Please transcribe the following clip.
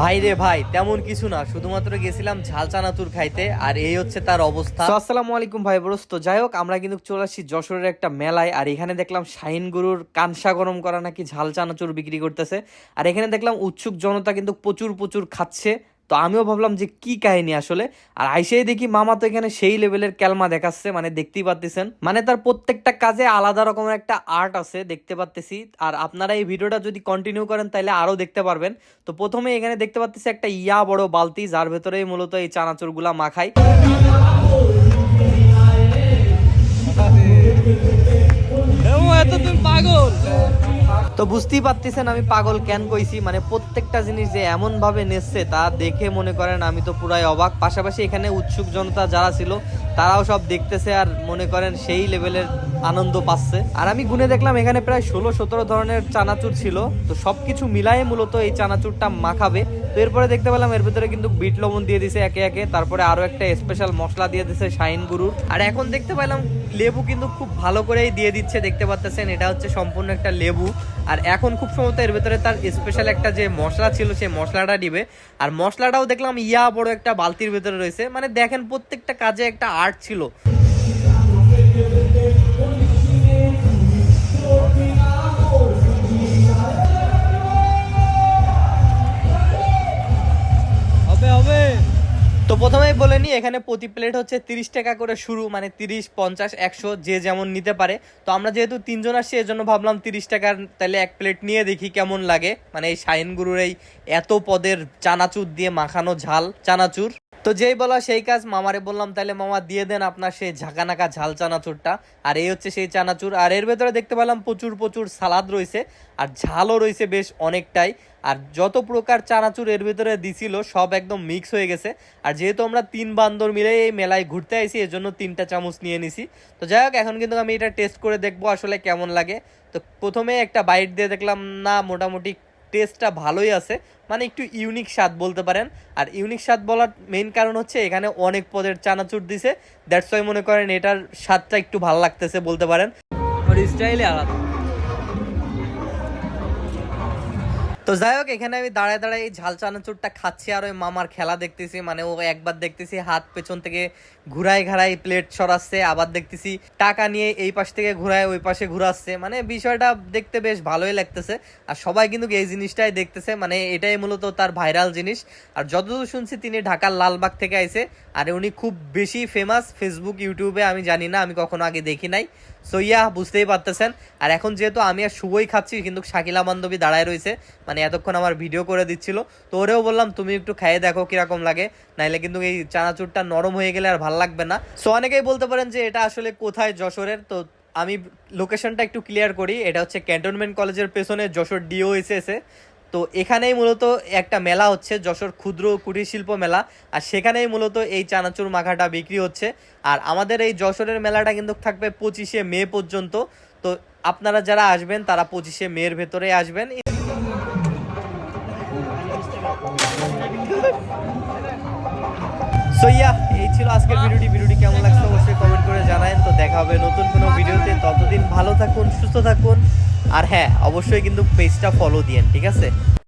ভাই রে ভাই, তেমন কিছু না। শুধুমাত্র গেছিলাম ঝাল চানাচুর খাইতে, আর এই হচ্ছে তার অবস্থা। আসসালামু আলাইকুম ভাই বরস তো যাই হোক, আমরা কিন্তু চলে আসছি যশোরের একটা মেলায়, আর এখানে দেখলাম শাহিন গুরুর কানসা গরম করা নাকি ঝাল চানাচুর বিক্রি করতেছে। আর এখানে দেখলাম উৎসুক জনতা কিন্তু প্রচুর প্রচুর খাচ্ছে। তো আমিও ভাবলাম যে কি কাহিনী আসলে? আর আইসেই দেখি মামা তো এখানে সেই লেভেলের ক্যালমা দেখাচ্ছে মানে দেখতেই পারতেছেন। মানে তার প্রত্যেকটা কাজে আলাদা রকমের একটা আর্ট আছে, দেখতে পাচ্তেছি আর আপনারা এই ভিডিওটা যদি কন্টিনিউ করেন তাহলে আরও দেখতে পারবেন। তো প্রথমে এখানে দেখতে পাচ্তেছি একটা ইয়া বড় বালতি, যার ভেতরেই মূলত এই চানাচুরগুলা মাখায়। তো বুঝতেই পারতেছেন আমি পাগল কেন কইছি? মানে প্রত্যেকটা জিনিস যে এমন ভাবে নেচ্ছে তা দেখে মনে করেন আমি তো পুরাই অবাক। পাশাপাশি এখানে উৎসুক জনতা যারা ছিল, তারাও সব দেখতেছে আর মনে করেন সেই লেভেলের আনন্দ পাচ্ছে। আর আমি গুনে দেখলাম এখানে প্রায় ষোলো সতেরো ধরনের চানাচুর ছিল। তো সব কিছু মিলাই মূলত এই চানাচুরটা মাখাবে। তো এরপরে দেখতে পেলাম এর ভিতরে কিন্তু বিট লবণ দিয়ে দিছে একে একে, তারপরে আরও একটা স্পেশাল মশলা দিয়ে দিছে শাইন গুরুর। আর এখন দেখতে পেলাম লেবু কিন্তু খুব ভালো করেই দিয়ে দিচ্ছে, দেখতে পাচ্ছেন এটা হচ্ছে সম্পূর্ণ একটা লেবু। আর এখন খুব সম্ভবত এর ভেতরে তার স্পেশাল একটা যে মশলা ছিল, সেই মশলাটা দিবে। আর মশলাটাও দেখলাম ইয়া বড় একটা বালতির ভেতরে রয়েছে। মানে দেখেন প্রত্যেকটা কাজে একটা আর্ট ছিল। তো প্রথমেই বলে নি, এখানে প্রতি প্লেট হচ্ছে তিরিশ টাকা করে শুরু মানে তিরিশ, পঞ্চাশ, একশো, যে যেমন নিতে পারে। তো আমরা যেহেতু তিনজন আসছি, এজন্য জন্য ভাবলাম তিরিশ টাকার তাহলে এক প্লেট নিয়ে দেখি কেমন লাগে। মানে এই শাহিন গুরুর এই এত পদের চানাচুর দিয়ে মাখানো ঝাল, চানাচুর। তো যেই বলা সেই কাজ মামারে বললাম তাহলে মামা দিয়ে দেন আপনার সেই ঝাঁকানাকা ঝাল চানাচুরটা। আর এই হচ্ছে সেই চানাচুর। আর এর ভেতরে দেখতে পেলাম প্রচুর প্রচুর সালাদ রয়েছে, আর ঝালও রয়েছে বেশ অনেকটাই। আর যত প্রকার চানাচুর এর ভিতরে দিছিল, সব একদম মিক্স হয়ে গেছে। আর যেহেতু আমরা তিন বান্দর মিলে এই মেলায় ঘুরতে আইছি এর জন্য তিনটা চামচ নিয়ে নিছি। তো যাই হোক, এখন কিন্তু আমি এটা টেস্ট করে দেখব আসলে কেমন লাগে। তো প্রথমে একটা বাইট দিয়ে দেখলাম, না, মোটামুটি টেস্টটা ভালোই আছে। মানে একটু ইউনিক স্বাদ বলতে পারেন। আর ইউনিক স্বাদ বলার মেইন কারণ হচ্ছে এখানে অনেক পদের চানাচুর দিছে। দ্যাটস ওয়াই মনে করেন এটার স্বাদটা একটু ভালো লাগতেছে বলতে পারেন। স্টাইলে আলাদা। তো যাই হোক, এখানে আমি দাঁড়ায় দাঁড়ায় এই ঝাল চানাচুরটা খাচ্ছি আর ওই মামার খেলা দেখতেছি মানে ও একবার দেখতেছি হাত পেছন থেকে ঘুরাই ঘাড়াই প্লেট সরাচ্ছে, আবার দেখতেছি টাকা নিয়ে এই পাশ থেকে ঘুরায় ওই পাশে ঘুরাচ্ছে মানে বিষয়টা দেখতে বেশ ভালোই লাগতেছে। আর সবাই কিন্তু এই জিনিসটাই দেখতেছে মানে এটাই মূলত তার ভাইরাল জিনিস। আর যতদূর শুনছি, তিনি ঢাকার লালবাগ থেকে আইছে, আর উনি খুব বেশি ফেমাস ফেসবুক ইউটিউবে আমি জানি না, আমি কখনো আগে দেখি নাই। সো ইয়া বুঝতেই পারতেছেন। আর এখন যেহেতু আমি আর শুভই খাচ্ছি, কিন্তু শাকিলা বান্ধবী দাঁড়ায় রয়েছে মানে এতক্ষণ আমার ভিডিও করে দিচ্ছিল। তো ওরেও বললাম, তুমি একটু খাইয়ে দেখো কীরকম লাগে। নাইলে কিন্তু এই চানাচুরটা নরম হয়ে গেলে আর ভালো লাগবে না। সো অনেকেই বলতে পারেন যে এটা আসলে কোথায় যশোরের? তো আমি লোকেশনটা একটু ক্লিয়ার করি। এটা হচ্ছে ক্যান্টনমেন্ট কলেজের পেছনে যশোর ডিওএসএসে তো এখানেই মূলত একটা মেলা হচ্ছে যশোর ক্ষুদ্র কুটির শিল্প মেলা। আর সেখানেই মূলত এই চানাচুর মাখাটা বিক্রি হচ্ছে। আর আমাদের এই যশোরের মেলাটা কিন্তু থাকবে পঁচিশে মে পর্যন্ত। তো আপনারা যারা আসবেন তারা পঁচিশে মেয়ের ভেতরে আসবেন। সো ইয়া এই ছিল আজকের ভিডিওটি। ভিডিওটি কেমন লাগছে অবশ্যই কমেন্ট করে জানাবেন তো দেখা হবে নতুন কোনো ভিডিওতে ততদিন ভালো থাকুন, সুস্থ থাকুন। আর হ্যাঁ অবশ্যই কিন্তু পেজটা ফলো দিয়েন, ঠিক আছে?